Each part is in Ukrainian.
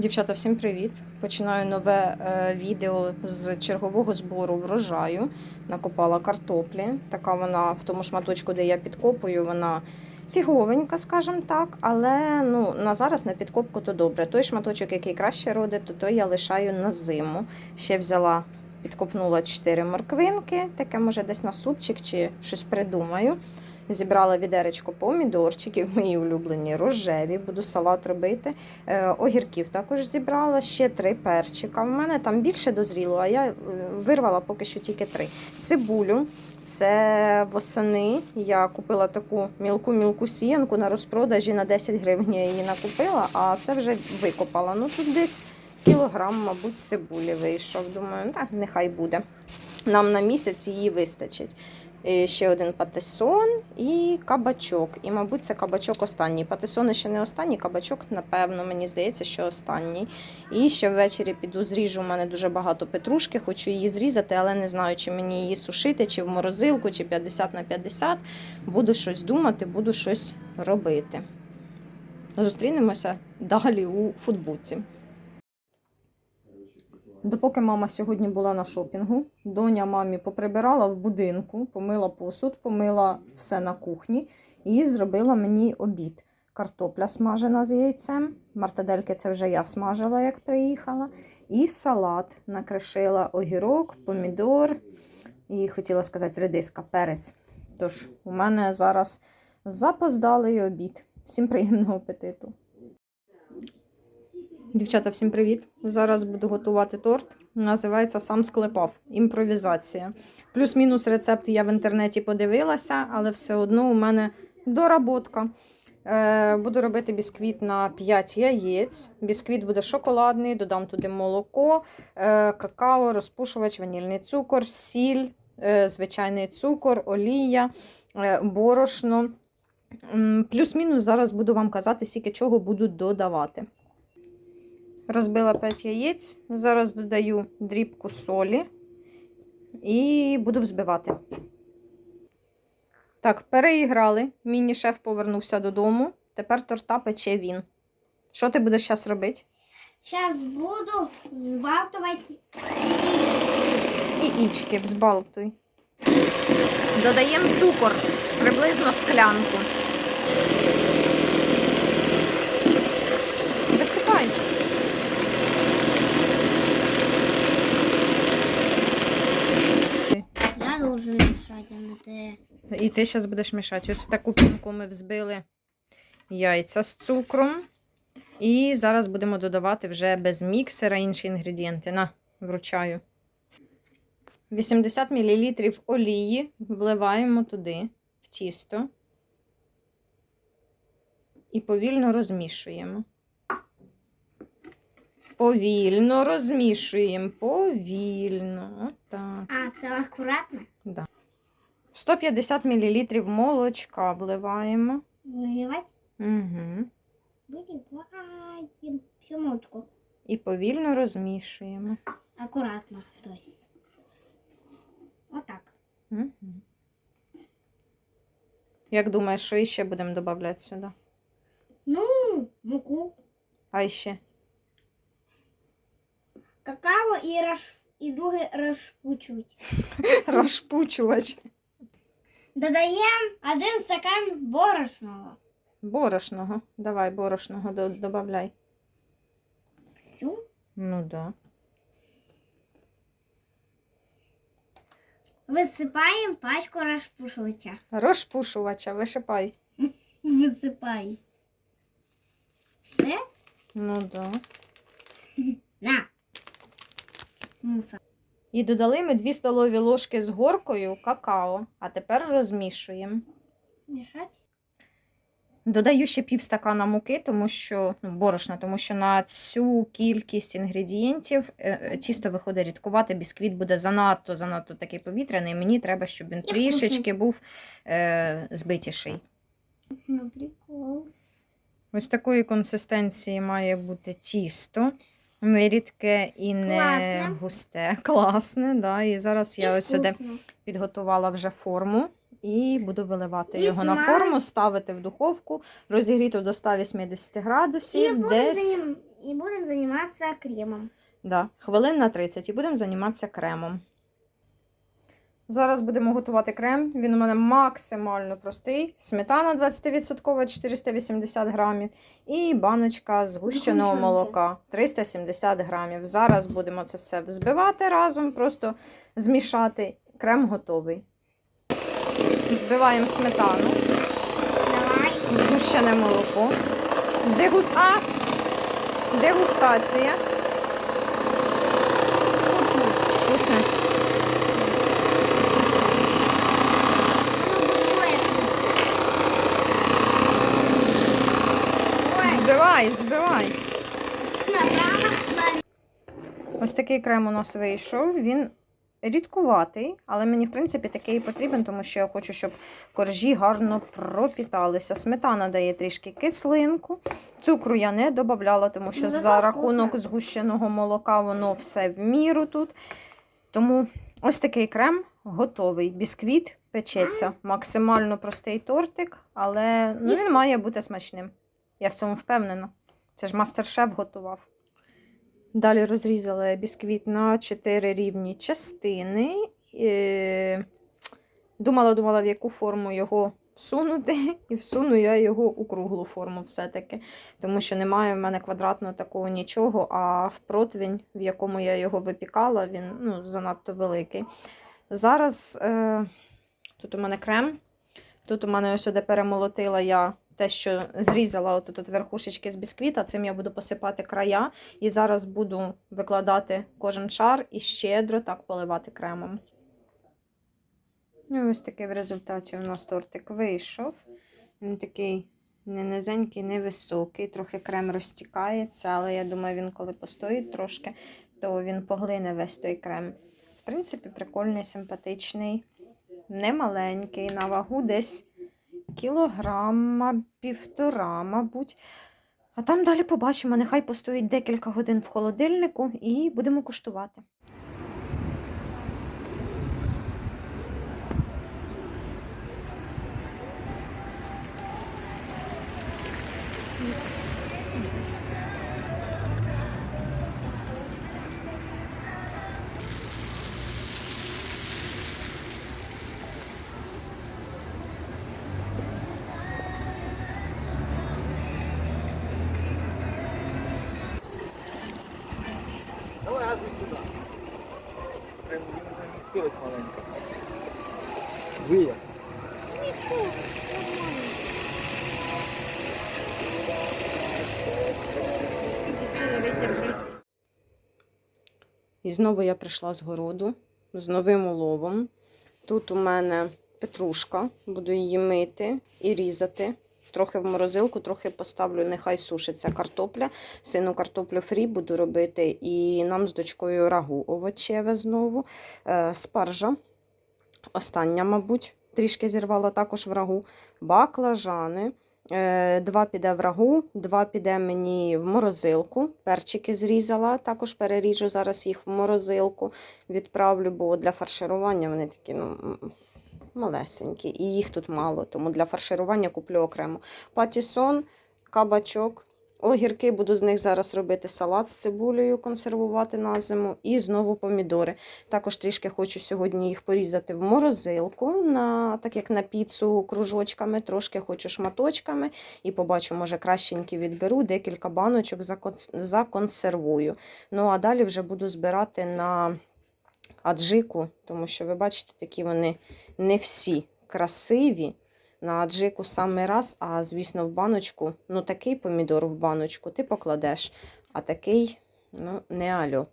Дівчата, всім привіт! Починаю нове е, відео з чергового збору врожаю. Накопала картоплі. Така вона в тому шматочку, де я підкопую, вона фіговенька, скажімо так. Але ну, на зараз на підкопку то добре. Той шматочок, який краще родить, то той я лишаю на зиму. Ще взяла, підкопнула 4 морквинки, таке може десь на супчик чи щось придумаю. Зібрала відеречко помідорчиків, мої улюблені рожеві, буду салат робити. Е, огірків також зібрала, ще три перчика. В мене там більше дозріло, а я е, вирвала поки що тільки три. Цибулю. Це восени. Я купила таку мілку-мілку сіянку на розпродажі на 10 гривень я її накупила, а це вже викопала. Ну тут десь кілограм, мабуть, цибулі вийшов. Думаю, так, нехай буде. Нам на місяць її вистачить. І ще один патисон і кабачок. І, мабуть, це кабачок останній. Патисони ще не останній, кабачок, напевно, мені здається, що останній. І ще ввечері піду зріжу. У мене дуже багато петрушки, хочу її зрізати, але не знаю, чи мені її сушити, чи в морозилку, чи 50 на 50. Буду щось думати, буду щось робити. Зустрінемося далі у футбуці. Допоки мама сьогодні була на шопінгу, доня мамі поприбирала в будинку, помила посуд, помила все на кухні і зробила мені обід. Картопля смажена з яйцем. Мартадельки це вже я смажила, як приїхала. І салат накришила огірок, помідор і хотіла сказати редиска, перець. Тож, у мене зараз запоздалий обід. Всім приємного апетиту. Дівчата, всім привіт! Зараз буду готувати торт. Називається Сам склепав. Імпровізація. Плюс-мінус рецепт я в інтернеті подивилася, але все одно у мене доработка. Е, буду робити бісквіт на 5 яєць. Бісквіт буде шоколадний, додам туди молоко, е, какао, розпушувач, ванільний цукор, сіль, е, звичайний цукор, олія, борошно. Плюс-мінус зараз буду вам казати, скільки чого буду додавати. Розбила 5 яєць. Зараз додаю дрібку солі і буду взбивати. Так, переіграли. Міні-шеф повернувся додому. Тепер торта пече він. Що ти будеш зараз робити? Сейчас буду збалтувати. І ічки взбалтуй. Додаємо цукор, приблизно склянку. Висипай. Я а ти. І ти зараз будеш мішати. Ось в таку пінку ми взбили яйця з цукром. І зараз будемо додавати вже без міксера інші інгредієнти. На, вручаю. 80 мл олії вливаємо туди, в тісто. І повільно розмішуємо. Повільно розмішуємо. Повільно. Отак. А, це акуратно. 150 мл молочка вливаємо. Виливати? Угу. Виливаємо. Всю мутку. І повільно розмішуємо. Акуратно. То есть. Отак. Угу. Як думаєш, що іще будемо додавати сюди? Ну, муку, А ще? какао і рош... і друге розпучують. Розпучувач. Додаємо один стакан борошного. Борошного. Давай борошного до- добавляй. Всю. Ну да. Висипаємо пачку розпушувача. Розпушувача, вишипай. Висипай. Все? Ну да. На. Мусор. І додали ми 2 столові ложки з горкою какао. А тепер розмішуємо. Мішати. Додаю ще пів стакана муки, тому що ну, борошна, тому що на цю кількість інгредієнтів е, е, тісто виходить рідкувати, бісквіт буде занадто, занадто такий повітряний. Мені треба, щоб він трішечки був е, збитіший. Ну, прикол. Ось такої консистенції має бути тісто. Рідке і не Класне. густе. Класне, да. І зараз я І ось сюди вкусно. підготувала вже форму і буду виливати І його на форму, ставити в духовку, розігріту до 180 І градусів, буду десь за ним І будемо займатися кремом. Да, хвилин на 30 і будемо займатися кремом. Зараз будемо готувати крем. Він у мене максимально простий. Сметана 20% 480 грамів. І баночка згущеного молока 370 грамів. Зараз будемо це все взбивати разом, просто змішати. Крем готовий. Збиваємо сметану, Давай. згущене молоко. Дегус... А! Дегустація. Вкусно. Вкусне. Такий крем у нас вийшов. Він рідкуватий, але мені, в принципі, такий і потрібен, тому що я хочу, щоб коржі гарно пропіталися. Сметана дає трішки кислинку. Цукру я не додавала, тому що Ну, за рахунок згущеного молока воно все в міру тут. Тому ось такий крем готовий. Бісквіт печеться. Максимально простий тортик, але ну, він має бути смачним. Я в цьому впевнена. Це ж мастер-шеф готував. Далі розрізала бісквіт на 4 рівні частини. Думала, думала, в яку форму його всунути, і всуну я його у круглу форму все-таки. Тому що немає в мене квадратного такого нічого, а в противень, в якому я його випікала, він ну, занадто великий. Зараз е, тут у мене крем. Тут у мене ось сюди перемолотила я те, що зрізала отут от верхушечки з бісквіта. Цим я буду посипати края. І зараз буду викладати кожен шар і щедро так поливати кремом. І ось такий в результаті у нас тортик вийшов. Він такий не низенький, не високий, трохи крем розтікається, але я думаю, він коли постоїть трошки, то він поглине весь той крем. В принципі, прикольний, симпатичний, не маленький, на вагу десь кілограма, півтора, мабуть. А там далі побачимо, нехай постоїть декілька годин в холодильнику і будемо куштувати. Давай скорость маленька. Вияв. Нічого, нормально. І знову я прийшла з городу з новим уловом. Тут у мене петрушка, буду її мити і різати. Трохи в морозилку, трохи поставлю, нехай сушиться картопля. Сину картоплю фрі буду робити. І нам з дочкою рагу овочеве знову. Е, спаржа. Остання, мабуть, трішки зірвала також в рагу. Баклажани. Е, Два піде в рагу, два піде мені в морозилку. Перчики зрізала, також переріжу зараз їх в морозилку, відправлю, бо для фарширування вони такі ну, малесенькі, і їх тут мало, тому для фарширування куплю окремо. Патісон, кабачок, огірки, буду з них зараз робити салат з цибулею, консервувати на зиму, і знову помідори. Також трішки хочу сьогодні їх порізати в морозилку, на, так як на піцу кружочками, трошки хочу шматочками. І побачу, може, кращенькі відберу, декілька баночок законсервую. Ну, а далі вже буду збирати на аджику, тому що ви бачите, такі вони не всі красиві. На аджику саме раз, а звісно, в баночку, ну такий помідор в баночку ти покладеш, а такий, ну, не альо.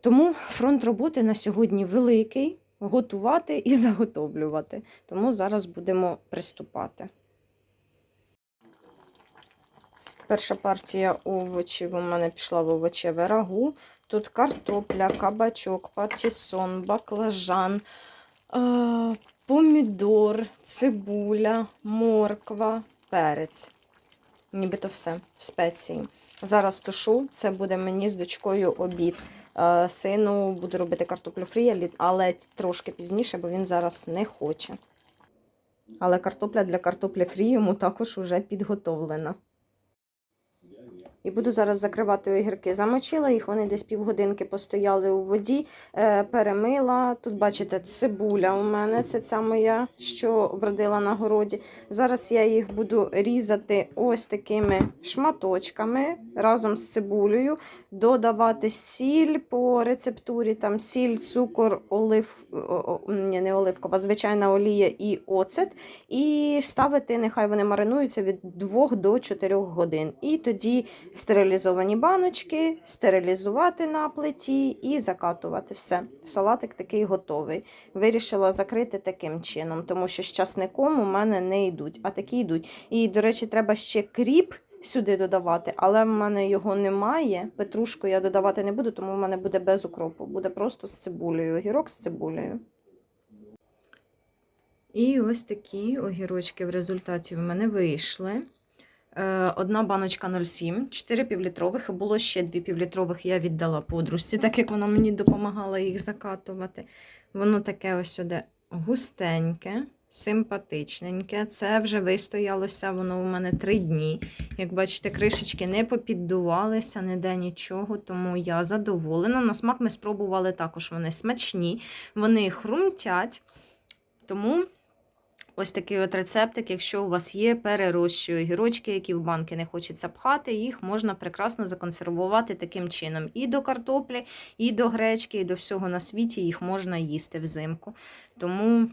Тому фронт роботи на сьогодні великий готувати і заготовлювати. Тому зараз будемо приступати. Перша партія овочів у мене пішла в овочеве рагу. Тут картопля, кабачок, патісон, баклажан, помідор, цибуля, морква, перець. Нібито все, спеції. Зараз тушу, це буде мені з дочкою обід. Сину буду робити картоплю фрі, але трошки пізніше, бо він зараз не хоче. Але картопля для картоплі фрі йому також вже підготовлена. І буду зараз закривати огірки. Замочила їх, вони десь півгодинки постояли у воді, е, перемила. Тут, бачите, цибуля у мене, це ця моя, що вродила на городі. Зараз я їх буду різати ось такими шматочками разом з цибулею, додавати сіль по рецептурі, там сіль, цукор, олив, ні, не оливкова, звичайна олія і оцет. І ставити, нехай вони маринуються від 2 до 4 годин. І тоді стерилізовані баночки, стерилізувати на плиті і закатувати все. Салатик такий готовий. Вирішила закрити таким чином, тому що з часником у мене не йдуть, а такі йдуть. І, до речі, треба ще кріп. Сюди додавати, але в мене його немає. Петрушку я додавати не буду, тому в мене буде без укропу. Буде просто з цибулею. Огірок з цибулею. І ось такі огірочки в результаті в мене вийшли. Е, Одна баночка 0,7, 4 півлітрових, було ще 2 півлітрових, я віддала подружці, так як вона мені допомагала їх закатувати. Воно таке ось сюди густеньке, симпатичненьке. Це вже вистоялося, воно у мене 3 дні. Як бачите, кришечки не попіддувалися, ніде нічого, тому я задоволена. На смак ми спробували також, вони смачні, вони хрумтять. Тому Ось такий от рецептик, якщо у вас є перерощі огірочки, які в банки не хочеться пхати, їх можна прекрасно законсервувати таким чином. І до картоплі, і до гречки, і до всього на світі їх можна їсти взимку. Тому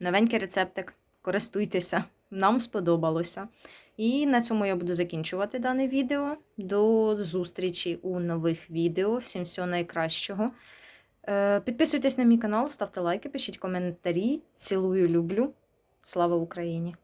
новенький рецептик, користуйтеся, нам сподобалося. І на цьому я буду закінчувати дане відео. До зустрічі у нових відео. Всім всього найкращого. Е, Підписуйтесь на мій канал, ставте лайки, пишіть коментарі. Цілую, люблю. Слава Україні!